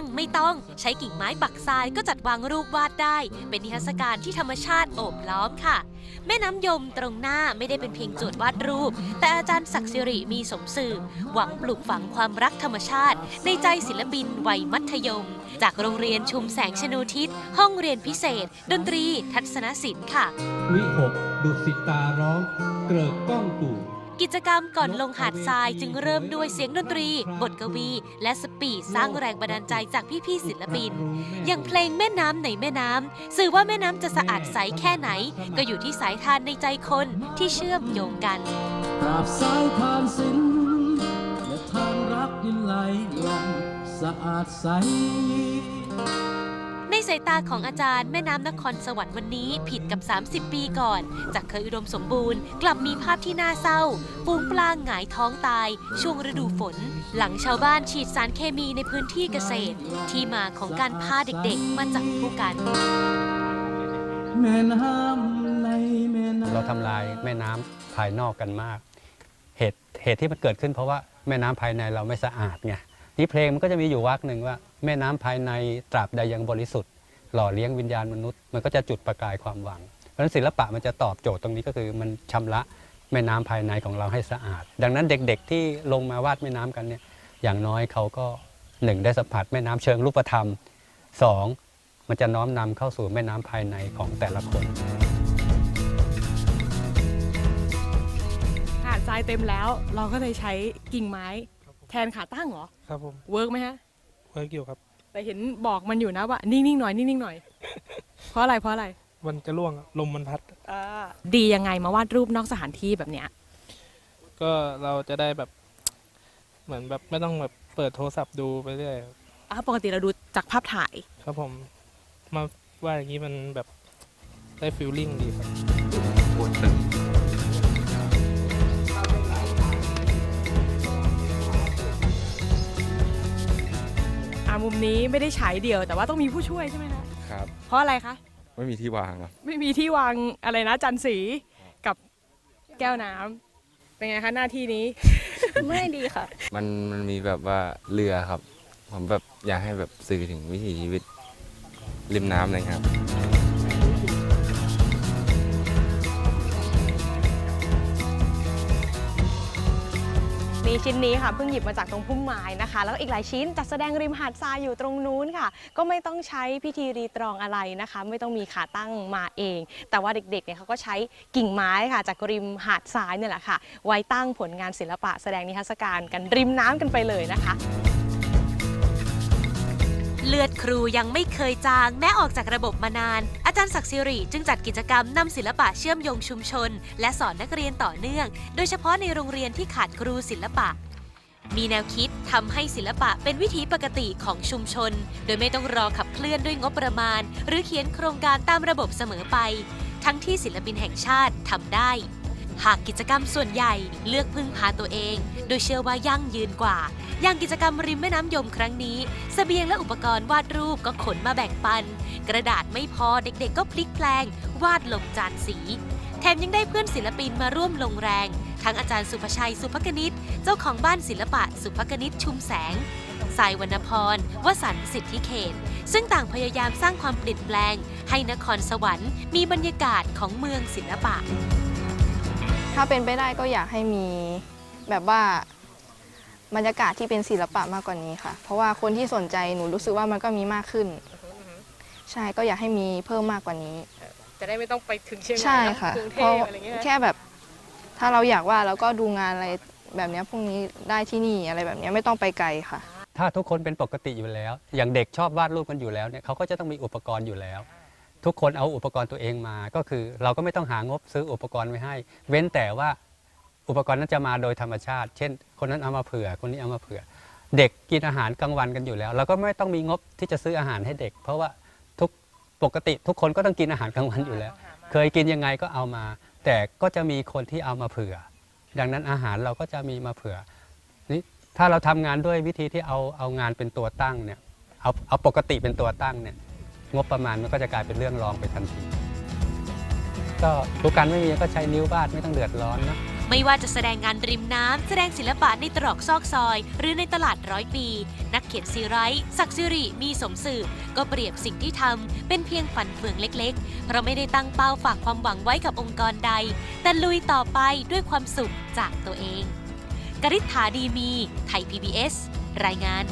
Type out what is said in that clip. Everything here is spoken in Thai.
งไม่ต้อง ใช้กิ่งไม้ปักทรายก็จัดวางรูปวาดได้ เป็นนิทรรศการที่ธรรมชาติโอบล้อมค่ะ แม่น้ำยมตรงหน้าไม่ได้เป็นเพียงโจทย์วาดรูป แต่อาจารย์ศักดิ์สิริมีสมสื่อหวังปลูกฝังความรักธรรมชาติ ในใจศิลปินวัยมัธยม จากโรงเรียนชุมแสงชนูทิศ ห้องเรียนพิเศษ ดนตรี ทัศนศิลป์ค่ะ วิหกดุสิตาร้อง เกริกก้องกู่ กิจกรรมก่อนลงหาดทรายจึงเริ่มด้วยเสียงดนตรี บทกวี และสปีดสร้างแรงบันดาลใจจากพี่ๆศิลปิน อย่างเพลงแม่น้ำในแม่น้ำสื่อว่าแม่น้ำจะสะอาดใสแค่ไหน ก็อยู่ที่สายทานในใจคนที่เชื่อมโยงกันปราบสายทานสินและทางรักดินไหลลงสะอาดใสใน สายตาของอาจารย์แม่น้ำนครสวรรค์วันนี้ผิดกับ 30 ปีก่อน จากเคยอุดมสมบูรณ์ กลับมีภาพที่น่าเศร้าฟูงปลาหงายท้องตาย ช่วงฤดูฝน หลังชาวบ้านฉีดสารเคมีในพื้นที่เกษตร ที่มาของการพาเด็กๆ มาจับคู่กันแม่น้ำในแม่น้ำเราทำลายแม่น้ำภายนอกกันมาก เหตุเหตุที่มันเกิดขึ้นเพราะว่าแม่น้ำภายในเราไม่สะอาดไง นี่เพลงมันก็จะมีอยู่วรรคหนึ่งว่า แม่น้ำภายในตราบใดยังบริสุทธิ์ หล่อเลี้ยงวิญญาณมนุษย์ มันก็จะจุดประกายความหวัง เพราะฉะนั้นศิลปะมันจะตอบโจทย์ตรงนี้ก็คือมันชำระแม่น้ำภายในของเราให้สะอาด ดังนั้นเด็กๆที่ลงมาวาดแม่น้ำกันเนี่ยอย่างน้อยเขาก็หนึ่งได้สัมผัสแม่น้ำเชิงรูปธรรมสองมันจะน้อมนำเข้าสู่แม่น้ำภายในของแต่ละคนหาดทรายเต็มแล้ว เราก็เลยใช้กิ่งไม้ แทนขาตั้งเหรอ ครับผมเวิร์กไหมฮะ เวิร์กอยู่ครับ แต่เห็นบอกมันอยู่นะว่า นิ่งๆหน่อยนิ่งๆหน่อย เพราะอะไรเพราะอะไร มันจะร่วงอะลมมันพัด ดียังไงมาวาดรูปนอกสถานที่แบบเนี้ย ก็เราจะได้แบบ เหมือนแบบไม่ต้องแบบเปิดโทรศัพท์ดูไปเรื่อยครับอะปกติเราดูจากภาพถ่าย ครับผม มาว่าอย่างนี้มันแบบได้ฟิลลิ่งดีครับ อะมุมนี้ไม่ได้ฉายเดี่ยว แต่ว่าต้องมีผู้ช่วยใช่ไหมคะครับ เพราะอะไรคะ ไม่มีที่วางครับไม่มีที่วางอะไรนะจันสีกับแก้วน้ำเป็นไงคะหน้าที่นี้ ไม่ดีค่ะ มันมันมีแบบว่าเรือครับ ผมแบบอยากให้แบบสื่อถึงวิถีชีวิตริมน้ำอะไรครับ มีชิ้นนี้ค่ะเพิ่งหยิบมาจากตรงพุ่มไม้นะคะ แล้วก็อีกหลายชิ้นจัดแสดงริมหาดทรายอยู่ตรงนู้นค่ะ ก็ไม่ต้องใช้พิธีรีตรองอะไรนะคะ ไม่ต้องมีขาตั้งมาเอง แต่ว่าเด็กๆเนี่ยเขาก็ใช้กิ่งไม้ค่ะ จากริมหาดทรายเนี่ยแหละค่ะ ไว้ตั้งผลงานศิลปะแสดงนิทรรศการกันริมน้ำกันไปเลยนะคะ เลือดครูยังไม่เคยจางแม้ออกจากระบบมานาน อาจารย์ศักดิ์สิริจึงจัดกิจกรรมนำศิลปะเชื่อมโยงชุมชน และสอนนักเรียนต่อเนื่อง โดยเฉพาะในโรงเรียนที่ขาดครูศิลปะ มีแนวคิดทำให้ศิลปะเป็นวิถีปกติของชุมชน โดยไม่ต้องรอขับเคลื่อนด้วยงบประมาณ หรือเขียนโครงการตามระบบเสมอไป ทั้งที่ศิลปินแห่งชาติทำได้ หากกิจกรรมส่วนใหญ่เลือกพึ่งพาตัวเอง โดยเชื่อว่ายั่งยืนกว่า อย่างกิจกรรมริมแม่น้ำยมครั้งนี้สเสบียงและอุปกรณ์วาดรูปก็ขนมาแบ่งปัน กระดาษไม่พอเด็กๆ ก็พลิกแปลง วาดลงจานสี แถมยังได้เพื่อนศิลปินมาร่วมลงแรง ทั้งอาจารย์สุภชัยสุภกนิตเจ้าของบ้านศิลปะสุภกนิตชุมแสงสายวรรณพรวสันต์สิทธิเขต ซึ่งต่างพยายามสร้างความเปลี่ยนแปลง ให้นครสวรรค์มีบรรยากาศของเมืองศิลปะ ถ้าเป็นไปได้ก็อยากให้มีแบบว่าบรรยากาศที่เป็นศิลปะมากกว่านี้ค่ะ เพราะว่าคนที่สนใจหนูรู้สึกว่ามันก็มีมากขึ้น ใช่ก็อยากให้มีเพิ่มมากกว่านี้ จะได้ไม่ต้องไปถึงเชียงใหม่ใช่ค่ะกรุงเทเพราะพอะไรเงี้ยแค่แบบถ้าเราอยากว่าเราก็ดูงานอะไรแบบเนี้ยพวกนี้ได้ที่นี่อะไรแบบเนี้ยไม่ต้องไปไกลค่ะ ถ้าทุกคนเป็นปกติอยู่แล้ว อย่างเด็กชอบวาดรูปกันอยู่แล้วเนี่ยเขาก็จะต้องมีอุปกรณ์อยู่แล้ว ทุกคนเอาอุปกรณ์ตัวเองมา ก็คือเราก็ไม่ต้องหางบซื้ออุปกรณ์ไว้ให้ เว้นแต่ว่าอุปกรณ์นั้นจะมาโดยธรรมชาติ เช่น คนนั้นเอามาเผื่อ คนนี้เอามาเผื่อ เด็กกินอาหารกลางวันกันอยู่แล้วเราก็ไม่ต้องมีงบที่จะซื้ออาหารให้เด็ก เพราะว่าทุกปกติทุกคนก็ต้องกินอาหารกลางวันอยู่แล้ว เคยกินยังไงก็เอามา แต่ก็จะมีคนที่เอามาเผื่อ ดังนั้นอาหารเราก็จะมีมาเผื่อนี่ถ้าเราทำงานด้วยวิธีที่เอาเอางานเป็นตัวตั้งเนี่ยเอาเอาปกติเป็นตัวตั้งเนี่ย งบประมาณมันก็จะกลายเป็นเรื่องรองไปทันที ก็ทุกการไม่มีก็ใช้นิ้ววาดไม่ต้องเดือดร้อนนะไม่ว่าจะแสดงงานริมน้ำ แสดงศิลปะในตรอกซอกซอย หรือในตลาดร้อยปี นักเขียนซีไรต์ศักดิ์สิริมีสมสืบก็เปรียบสิ่งที่ทำเป็นเพียงฝันเฟืองเล็กๆ เพราะไม่ได้ตั้งเป้าฝากความหวังไว้กับองค์กรใด แต่ลุยต่อไปด้วยความสุขจากตัวเอง กริษฐาดีมี ไทย PBS รายงาน